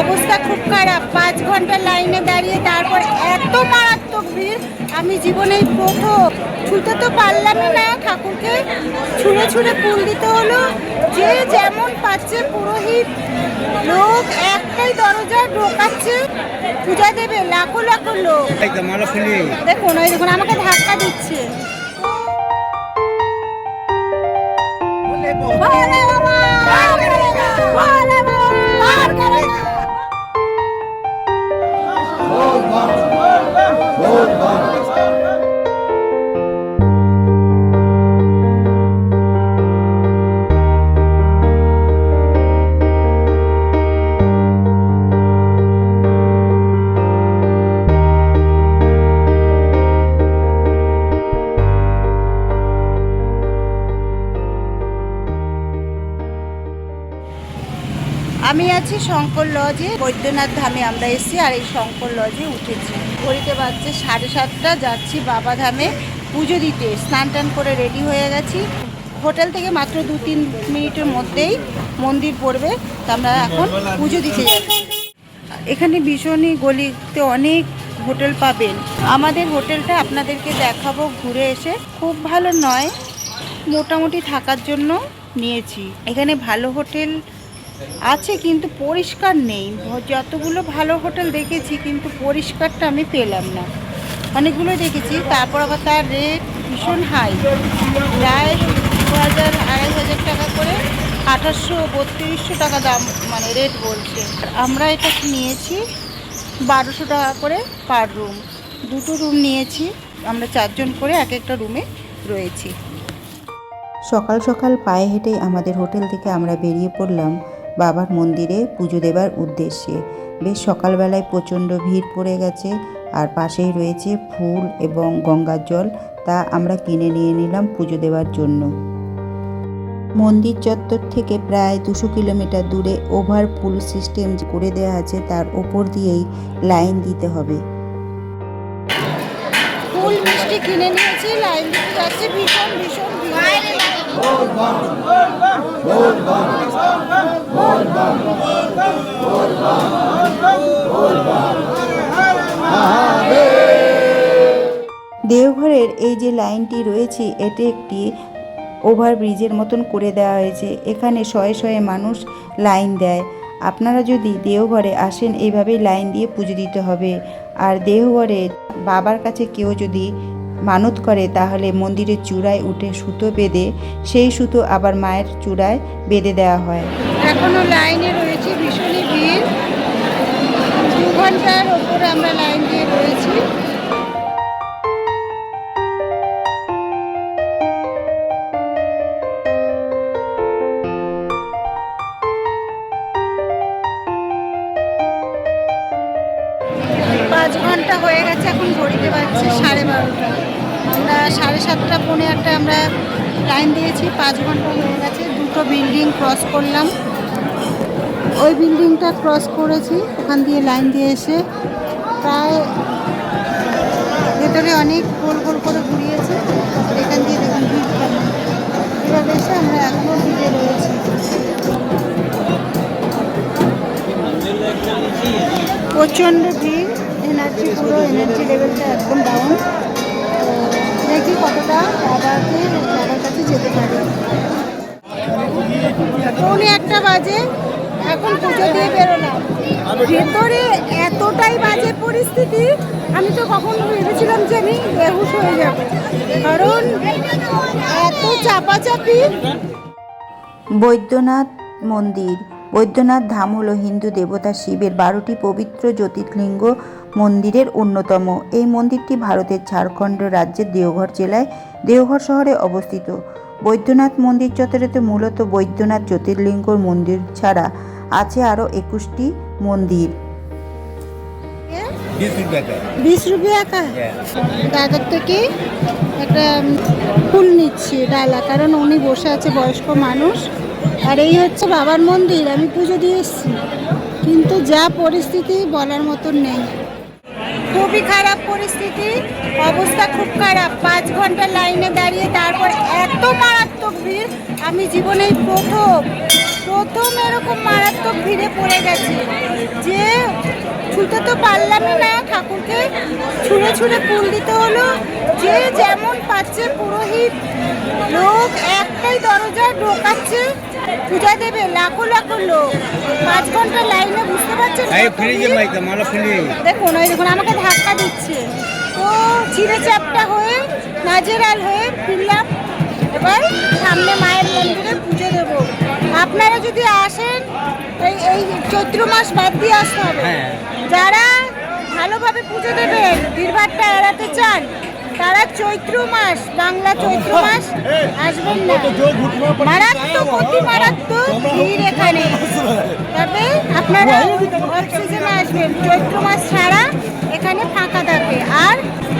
অবস্থা খুব খারাপ। পাঁচ ঘণ্টা লাইনে দাঁড়িয়ে তারপর এত মারাত্মক ভিড় আমি জীবনেই প্রথম। ছুতে তো পারলামই না ঠাকুরকে। ছুঁড়ে ছুঁড়ে ফুল দিতে হলো। যে যেমন পাচ্ছে পুরোহিত লোক একটাই দরজা ঢোকাচ্ছে। পূজা দেবে লাখো লাখো লোক। একদম দেখুন ওই দেখুন আমাকে ধাক্কা দিচ্ছে। আমি আছি শঙ্কর লজে বৈদ্যনাথ ধামে আমরা এসেছি আর এই শঙ্কর লজে উঠেছি। ঘড়িতে বাজছে সাড়ে সাতটা, যাচ্ছি বাবা ধামে পুজো দিতে। স্নান টান করে রেডি হয়ে গেছি। হোটেল থেকে মাত্র দু তিন মিনিটের মধ্যেই মন্দির পড়বে। তা আমরা এখন পুজো দিতে যাচ্ছি এখানে ভীষণই গলিতে অনেক হোটেল পাবেন। আমাদের হোটেলটা আপনাদেরকে দেখাবো ঘুরে এসে। খুব ভালো নয়, মোটামুটি থাকার জন্য নিয়েছি। এখানে ভালো হোটেল আছে, কিন্তু পরিষ্কার নেই। যতগুলো ভালো হোটেল দেখেছি, কিন্তু পরিষ্কারটা আমি পেলাম না। অনেকগুলো দেখেছি, তারপর আবার তার রেট ভীষণ হাই প্রায় দু হাজার আড়াই হাজার টাকা করে আঠাশশো বত্রিশশো টাকা দাম মানে রেট বলছে। আমরা এটা নিয়েছি বারোশো টাকা করে পার রুম দুটো রুম নিয়েছি, আমরা চারজন করে এক একটা রুমে রয়েছি। সকাল সকাল পায়ে হেঁটেই আমাদের হোটেল থেকে আমরা বেরিয়ে পড়লাম বাবার মন্দিরে পুজো দেবার উদ্দেশ্যে বেশ সকালবেলায় প্রচণ্ড ভিড় পড়ে গেছে আর পাশেই রয়েছে ফুল এবং গঙ্গার জল, তা আমরা কিনে নিয়ে নিলাম পুজো দেওয়ার জন্য মন্দির চত্বর থেকে প্রায় দুশো কিলোমিটার দূরে ওভার পুল সিস্টেম করে দেওয়া আছে, তার ওপর দিয়েই লাইন দিতে হবে ফুল মিষ্টি কিনে নিয়েছি, লাইন দিতে যাচ্ছে, ভীষণ ভীষণ। দেওঘরের এই যে লাইনটি রয়েছে, এটি একটি ওভারব্রিজের মতন করে দেওয়া হয়েছে। এখানে শয়ে শয়ে মানুষ লাইন দেয়। আপনারা যদি দেওঘরে আসেন এইভাবেই লাইন দিয়ে পুজো দিতে হবে। আর দেওঘরে বাবার কাছে কেউ যদি মানত করে, তাহলে মন্দিরের চূড়ায় উঠে সুতো বেঁধে, সেই সুতো আবার মায়ের চূড়ায় বেঁধে দেওয়া হয়। এখনও লাইনে রয়েছে, ভীষণই ভিড়। দু ঘণ্টার ওপরে আমরা লাইন দিয়ে রয়েছি। পাঁচ ঘণ্টা হয়ে গেছে, এখন ঘড়িতে আমরা সাড়ে সাতটা, পৌনে একটা আমরা লাইন দিয়েছি, পাঁচ ঘণ্টা হয়ে গেছে, দুটো বিল্ডিং ক্রস করলাম। ওই বিল্ডিংটা ক্রস করেছি, ওখান দিয়ে লাইন দিয়ে এসে প্রায় ভেতরে অনেক গোল গোল করে ঘুরিয়েছে, এখান দিয়ে দেখুন ভিড় এভাবে এসে আমরা এখনও ভিড়ে রয়েছি। প্রচণ্ড ভিড় এনার্জি পুরো এনার্জি লেভেলটা একদম ডাউন দেখি কতটা বাবাকে, বাবার কাছে যেতে পারে। পৌনে একটা বাজে, এখন পুজো দিয়ে বেরোলাম। ভেতরে এতটাই বাজে পরিস্থিতি, আমি তো কখন ভেবেছিলাম যে আমি বেহুশ হয়ে যাব। কারণ এত চাপাচাপি। বৈদ্যনাথ মন্দির। বৈদ্যনাথ ধাম হল হিন্দু দেবতা শিবের বারোটি পবিত্র জ্যোতির্লিঙ্গ মন্দিরের অন্যতম। এই মন্দিরটি ভারতের ঝাড়খণ্ড রাজ্যের দেওঘর জেলায় দেওঘর শহরে অবস্থিত। বৈদ্যনাথ মন্দির চত্বরেতে মূলত বৈদ্যনাথ জ্যোতির্লিঙ্গর মন্দির ছাড়া আছে আরও একুশটি মন্দির। বিশ রুপিয়া কা দাদার হ্যাঁ। থেকে একটা ফুল নিচ্ছি ডালা কারণ উনি বসে আছে বয়স্ক মানুষ। আর এই হচ্ছে বাবার মন্দির, আমি পুজো দিয়ে এসেছি। কিন্তু যা পরিস্থিতি বলার মতন নেই। খুবই খারাপ পরিস্থিতি, অবস্থা খুব খারাপ। পাঁচ ঘণ্টা লাইনে দাঁড়িয়ে তারপর এত মারাত্মক ভিড়, আমি জীবনেই প্রথম প্রথম এরকম মারাত্মক ভিড়ে পড়ে গেছি। যে ছুতে তো পারলামই না ঠাকুরকে, ছুঁড়ে ছুঁড়ে ফুল দিতে হলো। যে যেমন পাচ্ছে পুরোহিত, লোক একটাই দরজা ঢোকাচ্ছে। পূজা দেবে লাখো লাখো লোক। পাঁচ ঘণ্টা লাইনে বুঝতে পারছেন দেখুন ওই দেখুন আমাকে ধাক্কা দিচ্ছে। তো চিড়ে চাপটা হয়ে নাজেরাল হয়ে ফিরলাম। এবার সামনে মায়ের মন্দিরে পুজো দেব। আপনারা যদি আসেন এই এই চৈত্র মাস বাদ দিয়ে আসতে হবে। হ্যাঁ। যারা ভালোভাবে পুজো দেবেন ভিড়ভাড়টা এড়াতে চান তারা চৈত্র মাস, বাংলা চৈত্র মাস আসবেন না। মারাত্মক, অতি মারাত্মক ভিড় এখানে। তবে আপনারা অফ সিজনে আসবেন। চৈত্র মাস ছাড়া এখানে ফাঁকা থাকে। আর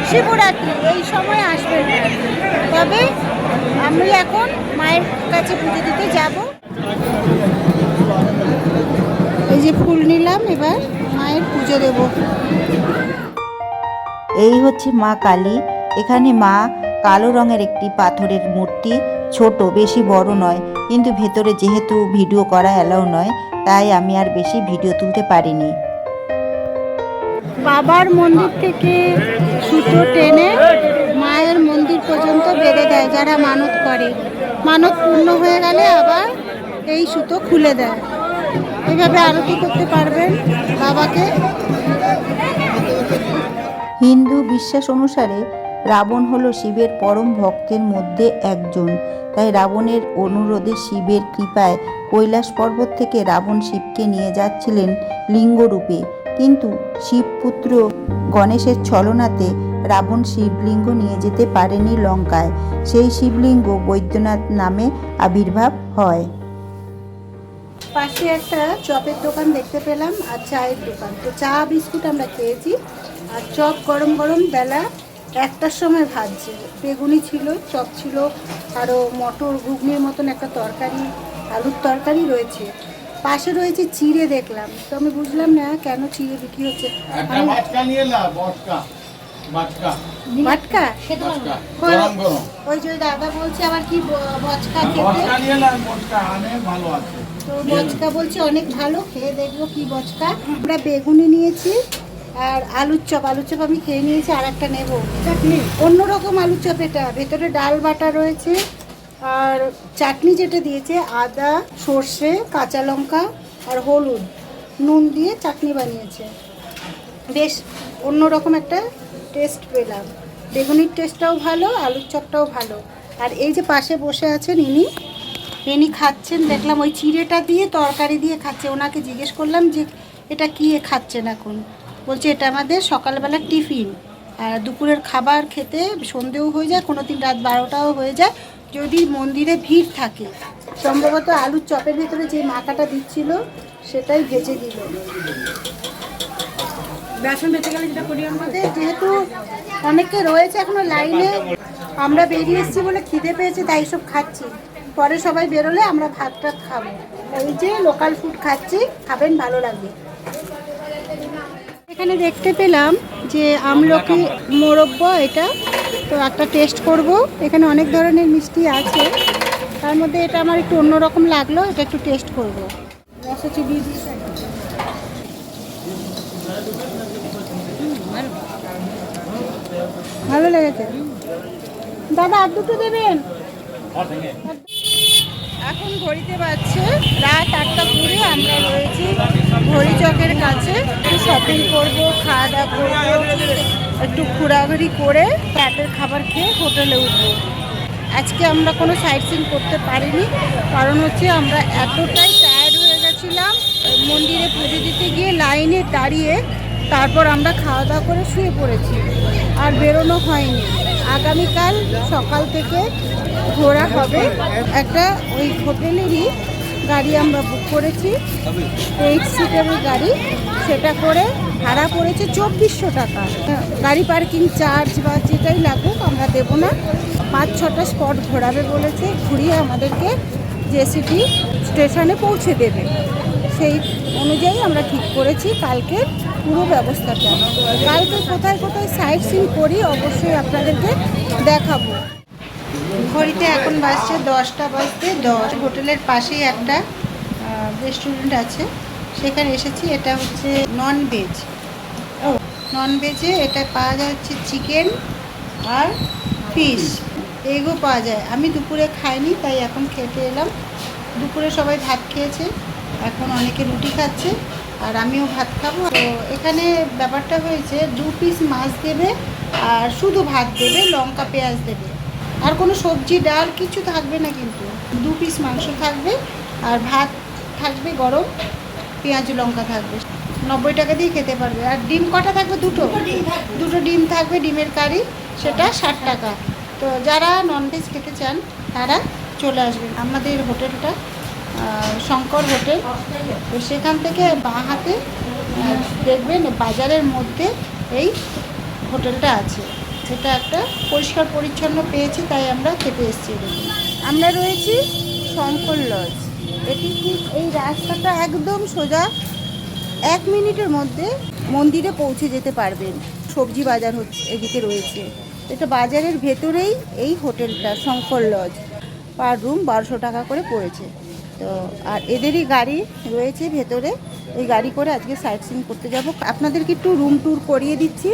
শিবরাত্রি, এই সময় আসবেন তবে আমি এখন মায়ের কাছে পুজো দিতে যাব। এই যে ফুল নিলাম এবার, মায়ের পুজো দেবো। এই হচ্ছে মা কালী। এখানে মা কালো রঙের একটি পাথরের মূর্তি ছোট বেশি বড় নয় কিন্তু ভেতরে যেহেতু ভিডিও করা অ্যালাউ নয় তাই আমি আর বেশি ভিডিও তুলতে পারিনি। বাবার মন্দির থেকে সুতো টেনে মায়ের মন্দির পর্যন্ত বেঁধে দেয় যারা মানত করে। মানত পূর্ণ হয়ে গেলে আবার এই সুতো খুলে দেয়। এভাবে আরতি করতে পারবেন বাবাকে। হিন্দু বিশ্বাস অনুসারে রাবণ হলো শিবের পরম ভক্তের মধ্যে একজন। তাই রাবণের অনুরোধে শিবের কৃপায় কৈলাস পর্বত থেকে রাবণ শিবকে নিয়ে যাচ্ছিলেন লিঙ্গরূপে। কিন্তু শিবপুত্র গণেশের ছলনাতে রাবণ শিবলিঙ্গ নিয়ে যেতে পারেনি লঙ্কায়। সেই শিবলিঙ্গ বৈদ্যনাথ নামে আবির্ভাব হয়। পাশে একটা চপের দোকান দেখতে পেলাম আর চায়ের দোকান। তো চা, বিস্কুট আমরা খেয়েছি। আর চপ গরম গরম বেলা একটার সময় ভাজছে বেগুনি ছিল চপ ছিল আরও মটর ঘুগনির মতন একটা তরকারি আলুর তরকারি রয়েছে। পাশে রয়েছে চিড়ে দেখলাম। তো আমি বুঝলাম না কেন চিড়ে বিক্রি হচ্ছে? বাটকা ওই যে দাদা বলছে আবার কি বচকা খেতে? ভালো আছে। তো বচকা বলছে অনেক ভালো খেয়ে দেখব কি বচকা আমরা বেগুনি নিয়েছি আর আলুর চপ আলুর চপ আমি খেয়ে নিয়েছি আর একটা নেব। চাটনি? অন্যরকম আলুর চপ এটা। ভেতরে ডাল বাটা রয়েছে, আর চাটনি যেটা দিয়েছে, আদা, সর্ষে, কাঁচা লঙ্কা আর হলুদ। নুন দিয়ে চাটনি বানিয়েছে। বেশ, অন্যরকম একটা টেস্ট পেলাম। বেগুনির টেস্টটাও ভালো, আলুর চপটাও ভালো। আর এই যে পাশে বসে আছেন ইনি ইনি খাচ্ছেন, দেখলাম ওই চিড়েটা দিয়ে তরকারি দিয়ে খাচ্ছে। ওনাকে জিজ্ঞেস করলাম যে এটা কী খাচ্ছেন এখন? বলছে এটা আমাদের সকালবেলার টিফিন। আর দুপুরের খাবার খেতে সন্ধেও হয়ে যায় কোনো দিন রাত বারোটাও হয়ে যায়। যদি মন্দিরে ভিড় থাকে সম্ভবত আলুর চপের ভিতরে যে মাখাটা দিচ্ছিল সেটাই ভেজে দিল। বেসন বেঁচে গেলে যেটা করি আমাদের যেহেতু অনেকে রয়েছে এখনও লাইনে আমরা বেরিয়ে এসেছি বলে খিদে পেয়েছে তাই সব খাচ্ছি। পরে সবাই বেরোলে আমরা ভাত টাত খাব। এই যে লোকাল ফুড খাচ্ছি খাবেন ভালো লাগবে। এখানে দেখতে পেলাম যে আমলকি মোরব্ব এটা। তো একটা টেস্ট করব। এখানে অনেক ধরনের মিষ্টি আছে। তার মধ্যে এটা আমার একটু অন্যরকম লাগল, এটা একটু টেস্ট করব। ভালো লেগেছে। দাদা, আর দুটো দেবেন? এখন ঘড়িতে বাজছে রাত আটটা কুড়ি, আমরা রয়েছি ঘড়ি চকের কাছে একটু শপিং করব খাওয়া দাওয়া করব, একটু ঘোরাঘুরি করে রাতের খাবার খেয়ে হোটেলে উঠবো। আজকে আমরা কোনো সাইট সিন করতে পারিনি, কারণ হচ্ছে আমরা এতটাই টায়ার্ড হয়ে গেছিলাম, মন্দিরে পুজো দিতে গিয়ে লাইনে দাঁড়িয়ে তারপর আমরা খাওয়া দাওয়া করে শুয়ে পড়েছি, আর বেরোনো হয়নি। আগামীকাল সকাল থেকে ঘোরা হবে একটা ওই হোটেলেরই গাড়ি আমরা বুক করেছি। এইট সিটারের গাড়ি। সেটা করে ভাড়া পড়েছে চব্বিশশো টাকা। গাড়ি পার্কিং চার্জ বা যেটাই লাগুক আমরা দেবো না। পাঁচ ছটা স্পট ঘোরাবে বলেছে, ঘুরিয়ে আমাদেরকে জেসিটি স্টেশনে পৌঁছে দেবে। সেই অনুযায়ী আমরা ঠিক করেছি। কালকে পুরো ব্যবস্থাটা। কালকে কোথায় কোথায় সাইট সিন করি অবশ্যই আপনাদেরকে দেখাবো। ঘড়িতে এখন বাজছে দশটা বাজতে দশ। হোটেলের পাশেই একটা রেস্টুরেন্ট আছে। সেখানে এসেছি, এটা হচ্ছে নন ভেজ নন ভেজে এটা পাওয়া যায় হচ্ছে চিকেন আর ফিশ এগও পাওয়া যায়। আমি দুপুরে খাইনি, তাই এখন খেতে এলাম। দুপুরে সবাই ভাত খেয়েছে, এখন অনেকে রুটি খাচ্ছে, আর আমিও ভাত খাব। তো এখানে ব্যাপারটা হয়েছে, দু পিস মাছ দেবে আর শুধু ভাত দেবে, লঙ্কা, পেঁয়াজ দেবে। আর কোনো সবজি ডাল কিছু থাকবে না কিন্তু। দু পিস মাংস থাকবে আর ভাত থাকবে গরম পেঁয়াজ লঙ্কা থাকবে। নব্বই টাকা দিয়ে খেতে পারবে। আর ডিম কটা থাকবে? দুটো। দুটো ডিম থাকবে। ডিমের কারি সেটা ষাট টাকা। তো যারা ননভেজ খেতে চান তারা চলে আসবেন। আমাদের হোটেলটা শঙ্কর হোটেল। তো সেখান থেকে বাঁ হাতে দেখবেন বাজারের মধ্যে এই হোটেলটা আছে। সেটা একটা পরিষ্কার পরিচ্ছন্ন পেয়েছি, তাই আমরা খেতে এসেছি। আমরা রয়েছি শঙ্কর লজ এটি ঠিক এই রাস্তাটা একদম সোজা এক মিনিটের মধ্যে মন্দিরে পৌঁছে যেতে পারবেন। সবজি বাজার হচ্ছে, এদিকে রয়েছে। এটা বাজারের ভেতরেই এই হোটেলটা, শঙ্কর লজ পার রুম বারোশো টাকা করে পড়েছে। তো, আর এদেরই গাড়ি রয়েছে ভেতরে। এই গাড়ি করে আজকে সাইট সিন করতে যাব। আপনাদেরকে একটু রুম ট্যুর করিয়ে দিচ্ছি।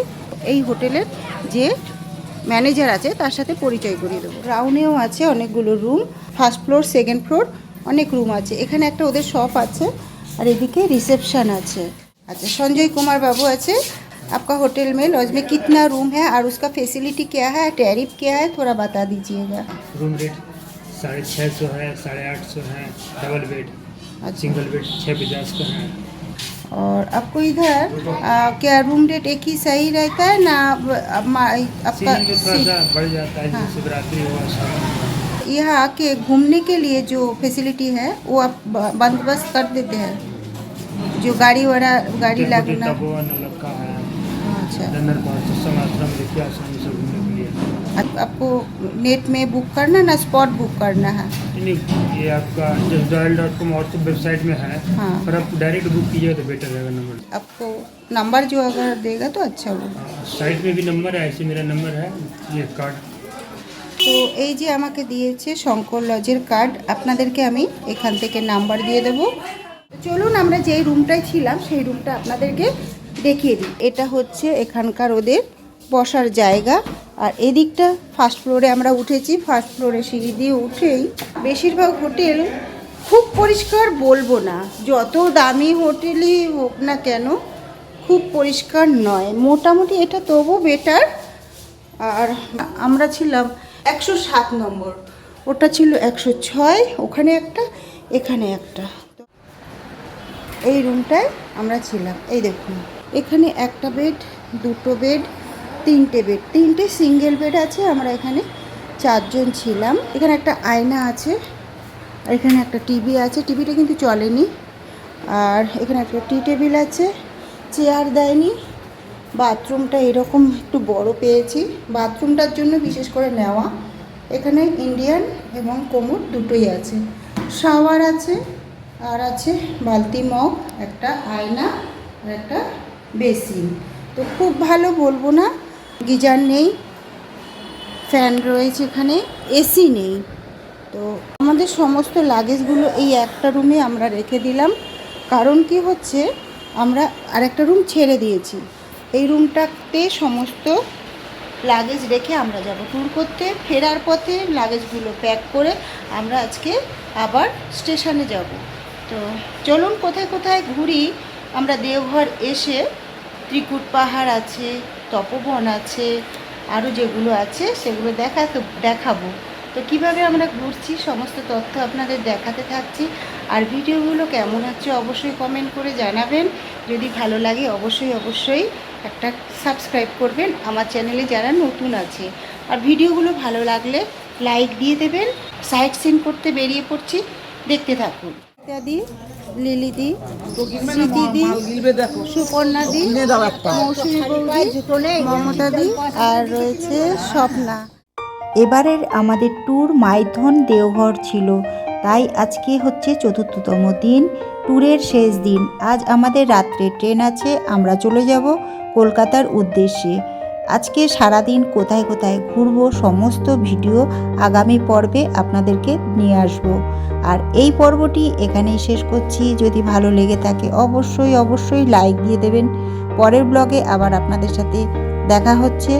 এই হোটেলের যে ম্যানেজার আছে তার সাথে পরিচয় করিয়ে দেবো গ্রাউন্ডেও আছে অনেকগুলো room first floor second floor অনেক রুম আছে এখানে একটা ওদের শপ আছে আর এদিকে রিসেপশন আছে अच्छा संजय कुमार बाबू अच्छे आपका होटल में लॉज में कितना रूम है और उसका फैसिलिटी क्या है टैरिफ क्या है थोड़ा बता दीजिएगा रूम रेट साढ़े छः सौ है साढ़े आठ सौ है डबल बेड अच्छा सिंगल बेड छः पचास का है और आपको इधर आ, क्या रूम रेट एक ही सही रहता है ना अब आपका बढ़ जाता है हाँ। यहाँ आके घूमने के लिए जो फैसिलिटी है वो आप बंदोबस्त कर देते हैं। जो गाड़ी वाला गाड़ी लगना अच्छा। आपको नेट में बुक करना ना स्पॉट बुक करना है? नहीं ये आपका जसडायल डॉट कॉम और सब वेबसाइट में है हाँ। पर आप डायरेक्ट बुक कीजिए तो बेटर रहेगा नंबर आपको नंबर जो अगर देगा तो अच्छा होगा साइट में भी नंबर है ऐसे मेरा नंबर है ये कार्ड তো এই যে আমাকে দিয়েছে শঙ্কর লজের কার্ড আপনাদেরকে আমি এখান থেকে নাম্বার দিয়ে দেবো চলুন আমরা যেই রুমটায় ছিলাম সেই রুমটা আপনাদেরকে দেখিয়ে দিই এটা হচ্ছে এখানকার ওদের বসার জায়গা আর এদিকটা ফার্স্ট ফ্লোরে আমরা উঠেছি। ফার্স্ট ফ্লোরে সিঁড়ি দিয়ে উঠেই বেশিরভাগ হোটেল খুব পরিষ্কার বলব না, যত দামি হোটেলই হোক না কেন, খুব পরিষ্কার নয়। মোটামুটি এটা তবু বেটার আর আমরা ছিলাম একশো সাত নম্বর। ওটা ছিল একশো ছয়, ওখানে একটা, এখানে একটা। এই রুমটায় আমরা ছিলাম। এই দেখুন, এখানে একটা বেড দুটো বেড তিনটে বেড তিনটে সিঙ্গেল বেড আছে, আমরা এখানে চারজন ছিলাম। এখানে একটা আয়না আছে আর এখানে একটা টিভি আছে টিভিটা কিন্তু চলেনি। আর এখানে একটা টি টেবিল আছে চেয়ার দেয়নি বাথরুমটা এরকম একটু বড় পেয়েছি। বাথরুমটার জন্য বিশেষ করে নেওয়া, এখানে ইন্ডিয়ান এবং কোমর দুটোই আছে। শাওয়ার আছে, আর আছে বালতি মগ, একটা আয়না আর একটা বেসিন তো খুব ভালো বলব না গিজার নেই, ফ্যান রয়েছে এখানে, এসি নেই। তো আমাদের সমস্ত লাগেজগুলো এই একটা রুমে আমরা রেখে দিলাম। কারণ কি হচ্ছে, আমরা আরেকটা রুম ছেড়ে দিয়েছি। এই রুমটাতে সমস্ত লাগেজ রেখে আমরা যাব ট্যুর করতে। ফেরার পথে লাগেজগুলো প্যাক করে আমরা আজকে আবার স্টেশনে যাব। তো চলুন কোথায় কোথায় ঘুরি। আমরা দেওঘর এসে ত্রিকুট পাহাড় আছে তপবন আছে আরও যেগুলো আছে, সেগুলো দেখা দেখাবো। তো কীভাবে আমরা ঘুরছি, সমস্ত তথ্য আপনাদের দেখাতে থাকছি। আর ভিডিওগুলো কেমন হচ্ছে অবশ্যই কমেন্ট করে জানাবেন। যদি ভালো লাগে অবশ্যই অবশ্যই একটা সাবস্ক্রাইব করবেন আমার চ্যানেলে যারা নতুন আছে। আর ভিডিওগুলো ভালো লাগলে লাইক দিয়ে দেবেন। সাইট সিন করতে বেরিয়ে পড়ছি। দেখতে থাকুন। ইত্যাদি মৌসুমী বৌদি আর রয়েছে স্বপ্না। এবারের আমাদের ট্যুর মাইথন দেওঘর ছিল, তাই আজকে হচ্ছে চতুর্থতম দিন, ট্যুরের শেষ দিন। আজ আমাদের রাত্রে ট্রেন আছে, আমরা চলে যাব কলকাতার উদ্দেশ্যে। আজকে সারাদিন কোথায় কোথায় ঘুরবো সমস্ত ভিডিও আগামী পর্বে আপনাদেরকে নিয়ে আসব। আর এই পর্বটি এখানেই শেষ করছি। যদি ভালো লেগে থাকে অবশ্যই অবশ্যই লাইক দিয়ে দেবেন। পরের ব্লগে আবার আপনাদের সাথে দেখা হচ্ছে।